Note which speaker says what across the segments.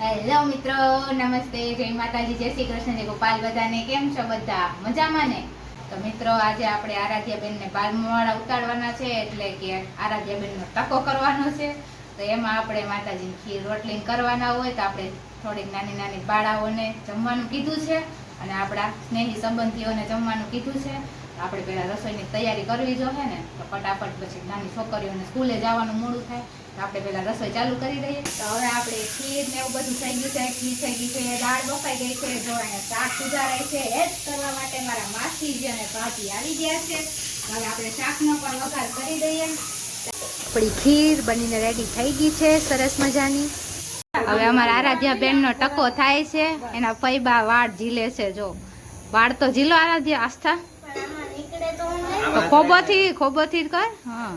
Speaker 1: Hello મિત્રો, નમસ્તે, જય માતાજી, જય શ્રી કૃષ્ણ, જય ગોપાલ, બધાને કેમ છો બધા? મજામાં ને? તો મિત્રો, આજે આપણે આરાધ્યાબેનને બાલમાળા ઉતારવાના છે, એટલે કે આરાધ્યાબેનનો ટકો કરવાનો છે. તો એમાં આપણે માતાજીની ખીર રોટલી કરવાના હોય તો આપણે થોડીક નાની નાની બાળાઓને જમવાનું કીધું છે અને આપણા સ્નેહી સંબંધીઓને જમવાનું કીધું છે. આપણે પહેલાં રસોઈની તૈયારી કરવી જોઈએ ને? તો ફટાફટ પછી નાની છોકરીઓને સ્કૂલે જવાનું મોડું થાય. આપણે પેલા રસોઈ ચાલુ કરી દઈએ. તો હવે આપણે ખીર ને એવું બધું થઈ ગયું છે. ખીર થઈ ગઈ છે, દાળ બફાઈ ગઈ છે, જો અહીંયા શાક સુધારાય છે. એ જ કરવા માટે મારા માસીજી અને ભાભી આવી ગયા છે. હવે આપણે શાકનો પણ વઘાર કરી દઈએ. આપણી ખીર બનીને રેડી થઈ ગઈ છે. સરસ મજાની. હવે અમારા આરાધ્યા બેનનો ટકો થાય છે. એના ફૈબા વાળ ઝીલે છે, જો. વાળ તો ઝીલો આરાધ્યા આસ્થા. તો ખોબોથી ખોબોથી કર હા.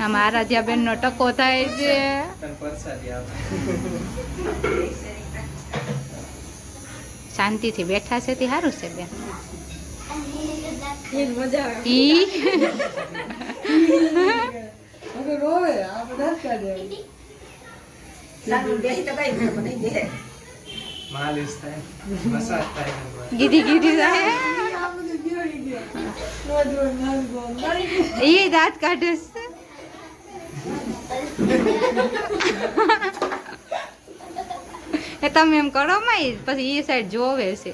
Speaker 1: આમાં આરાધ્યા બેન નો ટકો થાય છે. શાંતિથી બેઠા છે તે સારું છે બેન. ઈ. ગીધી ગીધી એ દાંત કાઢે છે એ તમે એમ કરો માં પછી એ સાઈડ જોવે છે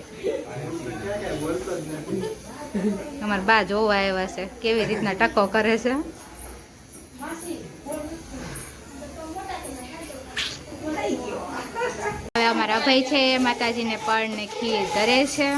Speaker 1: અમારા બા જોવા આવ્યા છે કેવી રીતના ટકો કરે છે હવે અમારા ભાઈ છે માતાજીને પળ ને ખીર ધરે છે.